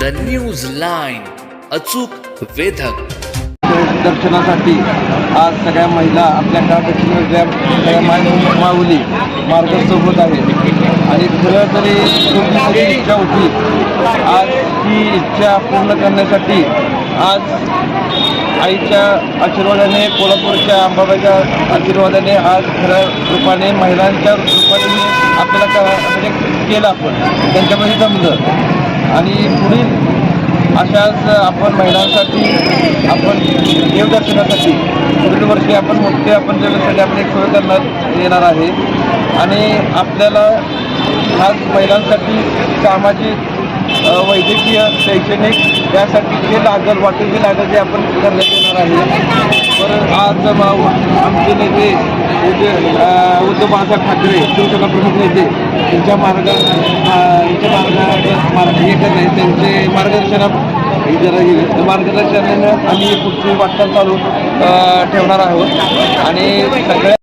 The news line अचूक वेधक. दर्शनासाठी आज सगळ्या महिला आपल्या गावापेक्षा सगळ्या माय माऊली मार्गस्थ होत आहेत. आणि खरं तरी इच्छा होती. आज ही इच्छा पूर्ण करण्यासाठी आज आईच्या आशीर्वादाने कोल्हापूरच्या अंबाबाईच्या आशीर्वादाने आज खऱ्या रूपाने महिलांच्या रूपाने आपल्याला म्हणजे केलं आपण. त्यांच्यामध्ये जमलं. आणि पुढील अशाच आपण महिलांसाठी आपण देवदर्शनासाठी पुढील वर्षी आपण मोठे आपण देवदर्शनासाठी आपण एक सोय करण्यात येणार आहे. आणि आपल्याला आज महिलांसाठी सामाजिक वैद्यकीय शैक्षणिक यासाठी जे लागेल वाटेल जे लागेल ते आपण करण्यात येणार आहे. तर आज आमचे नेते उद्योग उद्धव बाळासाहेब ठाकरे शिवसेना प्रमुख नेते त्यांच्या मार्ग अ, मार्ग मार्ग हे करणे त्यांचे मार्गदर्शना जरा मार्गदर्शनानं आम्ही पुढची वाटचाल चालू ठेवणार आहोत. आणि सगळ्या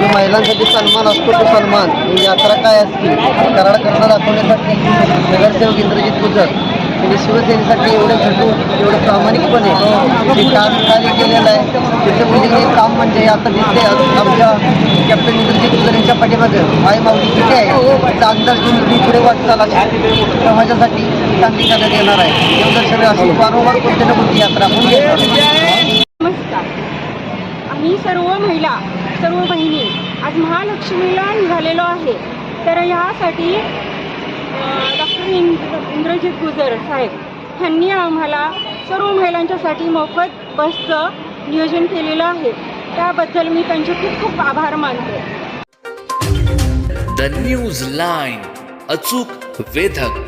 जो महिलांसाठी सन्मान असतो तो सन्मान म्हणजे यात्रा काय असते कराड करणं दाखवण्यासाठी नगरसेवक इंद्रजित गुजर त्यांनी शिवसेनेसाठी एवढं झटून एवढं प्रामाणिकपणे ते काम कार्य केलेलं आहे त्याचं म्हणजे हे काम म्हणजे आता दिसते आमच्या कॅप्टन इंद्रजित गुजर यांच्या पाठीमागं. आई माऊली किती आहे? त्याचा अंदाज घेऊन मी पुढे वाटचाल समाजासाठी चांगली करण्यात येणार आहे. देवदर्शन अशी वारंवार कोणत्या ना कोणती यात्रा आपण आम्ही सर्व महिला सर्व बहिणी आज महालक्ष्मीला निघालेलो आहे. तर ह्यासाठी डॉक्टर इंद्र इंद्रजित गुजर साहेब ह्यांनी आम्हाला सर्व महिलांच्यासाठी मोफत बसचं नियोजन केलेलं आहे. त्याबद्दल मी त्यांचे खूप खूप आभार मानते. द न्यूज लाईन अचूक वेधक.